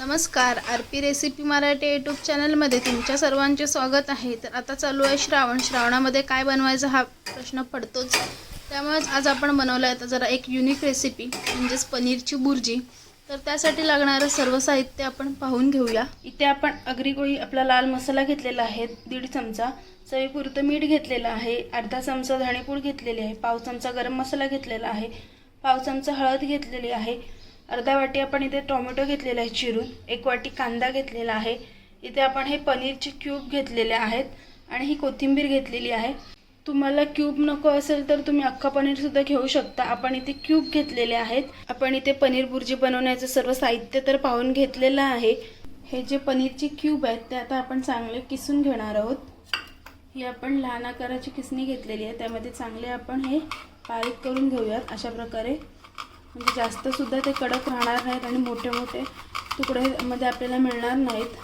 नमस्कार R P recipe Marathi YouTube चॅनलमध्ये तुमच्या सर्वांचे स्वागत आहे. तर आता चालू आहे श्रावण. श्रावणामध्ये काय बनवायचा हा प्रश्न पडतोच. त्यामुळेच आज आपण बनवलं आहे तर जरा एक युनिक रेसिपी म्हणजेच पनीरची बुर्जी. तर त्यासाठी लागणारं सर्व साहित्य आपण पाहून घेऊया. इथे आपण अग्रिकोळी आपला लाल मसाला घेतलेला आहे दीड चमचा. चवीपुरतं मीठ घेतलेलं आहे अर्धा चमचा धणेपूड घेतलेली आहे पाव चमचा गरम मसाला घेतलेला आहे पाव चमचा हळद घेतलेली आहे. अर्धा वाटी आपण इथे टोमॅटो घेतलेला आहे चिरून एक वाटी कांदा घेतलेला आहे. इथे आपण हे पनीरचे क्यूब घेतलेले आहेत आणि ही कोथिंबीर घेतलेली आहे. तुम्हाला क्यूब नको असेल तर तुम्ही अख्खा पनीरसुद्धा घेऊ शकता. आपण इथे क्यूब घेतलेले आहेत. आपण इथे पनीर भुर्जी बनवण्याचं सर्व साहित्य तर पाहून घेतलेलं आहे. हे जे पनीरचे क्यूब आहेत ते आता आपण चांगले किसून घेणार आहोत. ही आपण लहान आकाराची किसणी घेतलेली आहे. त्यामध्ये चांगले आपण हे बारीक करून घेऊयात अशा प्रकारे. म्हणजे जास्तसुद्धा ते कडक राहणार नाहीत आणि मोठे मोठे तुकडे मध्ये आपल्याला मिळणार नाहीत.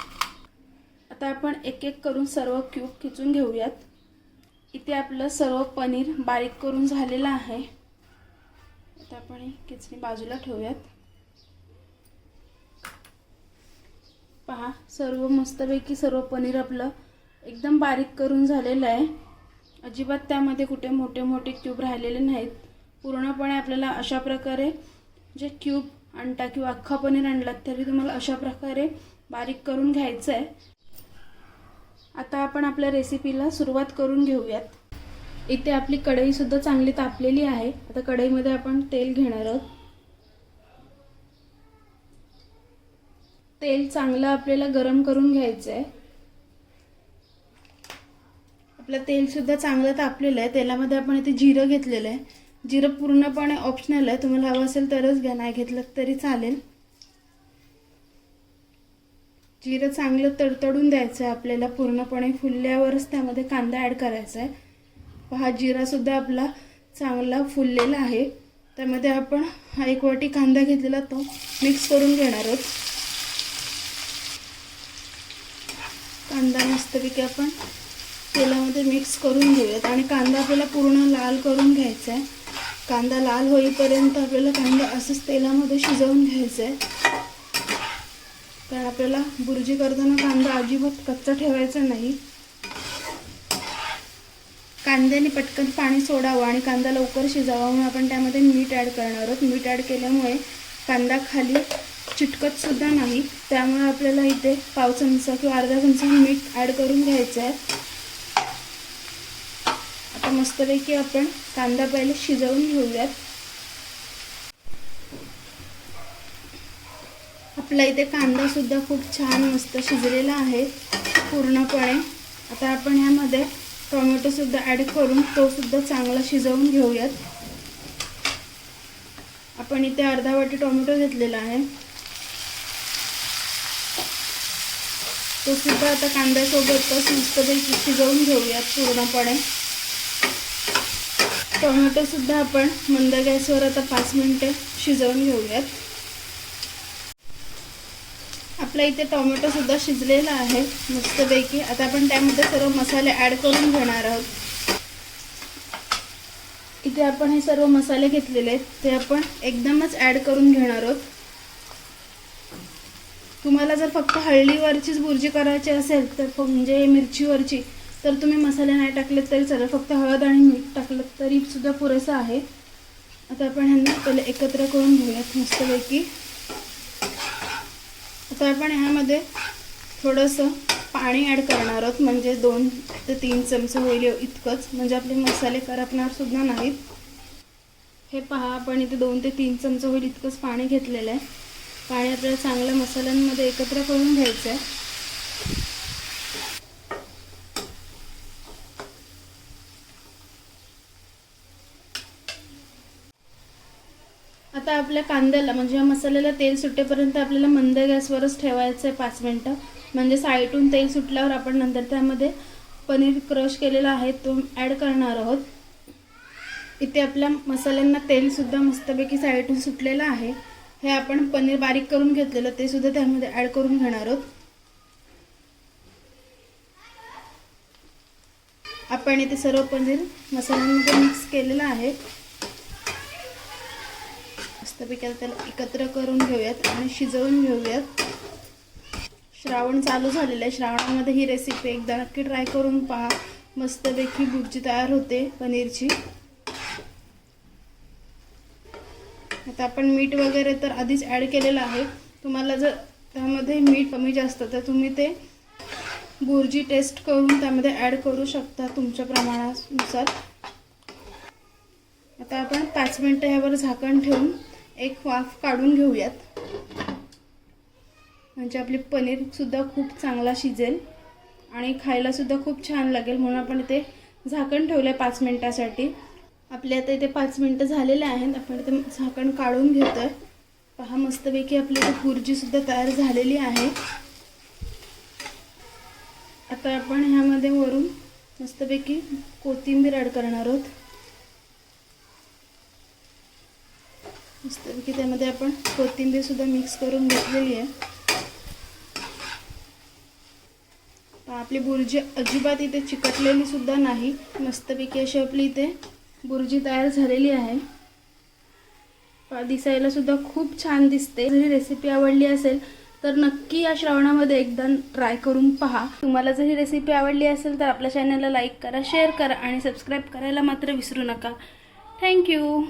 आता आपण एक एक करून सर्व क्यूब खिचून घेऊयात. इथे आपलं सर्व पनीर बारीक करून झालेलं आहे. आता आपण ही खिचणी बाजूला ठेवूयात. पहा सर्व मस्तपैकी सर्व पनीर आपलं एकदम बारीक करून झालेलं आहे. अजिबात त्यामध्ये कुठे मोठे मोठे क्यूब राहिलेले नाहीत. पूर्णपणे आपल्याला अशा प्रकारे जे क्यूब आणता किंवा अख्खा पनीर आणलात तरी तुम्हाला अशा प्रकारे बारीक करून घ्यायचं आहे आता आपण आपल्या रेसिपीला सुरुवात करून घेऊयात. इथे आपली कढईसुद्धा चांगली तापलेली आहे. आता कढईमध्ये आपण तेल घेणार आहोत. तेल चांगलं आपल्याला गरम करून घ्यायचं आहे आपलं तेलसुद्धा चांगलं तापलेलं आहे. तेलामध्ये आपण इथे जिरं घेतलेलं आहे. जिरं पूर्णपणे ऑप्शनल आहे. तुम्हाला हवं असेल तरच घ्या नाही घेतलं तरी चालेल. जिरं चांगलं तडतडून द्यायचं आहे आपल्याला पूर्णपणे. फुलल्यावरच त्यामध्ये कांदा ॲड करायचा आहे. पहा जिरासुद्धा आपला चांगला फुललेला आहे. त्यामध्ये आपण हा एक वाटी कांदा घेतलेला तो मिक्स करून घेणार आहोत. कांदा मस्तपैकी आपण तेलामध्ये मिक्स करून घेऊयात. आणि कांदा आपल्याला पूर्ण लाल करून घ्यायचा आहे. कांदा लाल होईपर्यंत आपल्याला कांदा असंच तेलामध्ये शिजवून घ्यायचा आहे कारण आपल्याला बुर्जी करताना कांदा अजिबात कच्चा ठेवायचा नाही. कांद्याने पटकन पाणी सोडावं आणि कांदा लवकर शिजावा म्हणून आपण त्यामध्ये मीठ ॲड करणार आहोत. मीठ ॲड केल्यामुळे कांदा खाली चिटकत सुद्धा नाही. त्यामुळे आपल्याला इथे पाव चमचा किंवा अर्धा चमचा मीठ ॲड करून घ्यायचं आहे आता मस्तपैकी आपण कांदा पहिले शिजवून घेऊयात. आपला इथे कांदा सुद्धा खूप छान मस्त शिजलेला आहे पूर्णपणे. आता आपण ह्यामध्ये टोमॅटो सुद्धा ॲड करून तो सुद्धा चांगला शिजवून घेऊयात. आपण इथे अर्धा वाटी टोमॅटो घेतलेला आहे. तो सुद्धा आता कांद्यासोबतच मस्तपैकी शिजवून घेऊयात पूर्णपणे. टोमॅटो सुद्धा आपण मंद गॅसवर आता पाच मिनिटे शिजवून घेऊयात. आपल्या इथे टोमॅटो सुद्धा शिजलेला आहे मस्तपैकी. आता आपण त्यामध्ये सर्व मसाले ॲड करून घेणार आहोत. इथे आपण हे सर्व मसाले घेतलेले आहेत ते आपण एकदमच ॲड करून घेणार आहोत. तुम्हाला जर फक्त हळदीवरचीच बुर्जी करायची असेल तर म्हणजे मिरचीवरची तर तुम्ही मसाले नाही टाकले तरी चालेल फक्त हळद आणि मीठ टाकलं तरी सुद्धा पुरेसं आहे. आता आपण ह्यांना पहिले एकत्र करून घेऊयात मस्तपैकी. आता आपण ह्यामध्ये थोडंसं पाणी ॲड करणार आहोत म्हणजे दोन ते तीन चमचे होईल इतकंच. म्हणजे आपले मसाले करपणार सुद्धा नाहीत. हे पहा आपण इथे दोन ते तीन चमचे होईल इतकंच पाणी घेतलेलं आहे. पाणी आपल्याला चांगल्या मसाल्यांमध्ये एकत्र करून घ्यायचं आहे आता आपल्या कांद्याला म्हणजे या मसाल्याला तेल सुटेपर्यंत आपल्याला मंद गॅसवरच ठेवायचं आहे पाच मिनटं. म्हणजे साईडून तेल सुटल्यावर आपण नंतर त्यामध्ये पनीर क्रश केलेला आहे तो ॲड करणार आहोत. इथे आपल्या मसाल्यांना तेलसुद्धा मस्तपैकी साईडून सुटलेलं आहे. हे आपण पनीर बारीक करून घेतलेलं ते सुद्धा त्यामध्ये ॲड करून घेणार आहोत. आपण इथे सर्व पनीर मसाल्यांमध्ये मिक्स केलेलं आहे. मस्तपैकी त्याला एकत्र करून घेऊयात आणि शिजवून घेऊयात. श्रावण चालू झालेलं आहे. श्रावणामध्ये ही रेसिपी एकदा नक्की ट्राय करून पहा. मस्तपैकी भुर्जी तयार होते पनीरची. आता आपण मीठ वगैरे तर आधीच ॲड केलेलं आहे. तुम्हाला जर त्यामध्ये मीठ कमी जास्त तर तुम्ही ते भुर्जी टेस्ट करून त्यामध्ये ॲड करू शकता तुमच्या प्रमाणानुसार. आता आपण पाच मिनटं ह्यावर झाकण ठेवून एक वाफ काढून घेऊयात. म्हणजे आपली पनीरसुद्धा खूप चांगला शिजेल आणि खायलासुद्धा खूप छान लागेल म्हणून आपण इथे झाकण ठेवलं आहे पाच मिनटासाठी. आपले आता इथे पाच मिनटं झालेले आहेत. आपण इथे झाकण काढून घेतो आहे पहा मस्तपैकी आपली इथे भुर्जीसुद्धा तयार झालेली आहे. आता आपण ह्यामध्ये वरून मस्तपैकी कोथिंबीर ॲड करणार आहोत. मस्तपैकी त्यामध्ये आपण कोथिंबीरसुद्धा मिक्स करून घेतलेली आहे. आपली बुर्जी अजिबात इथे चिकटलेली सुद्धा नाही. मस्तपैकी अशी आपली इथे बुर्जी तयार झालेली आहे. दिसायला सुद्धा खूप छान दिसते. जरी रेसिपी आवडली असेल तर नक्की या श्रावणामध्ये एकदा ट्राय करून पहा. तुम्हाला जर ही रेसिपी आवडली असेल तर आपल्या चॅनलला लाईक करा शेअर करा आणि सबस्क्राईब करायला मात्र विसरू नका. थँक्यू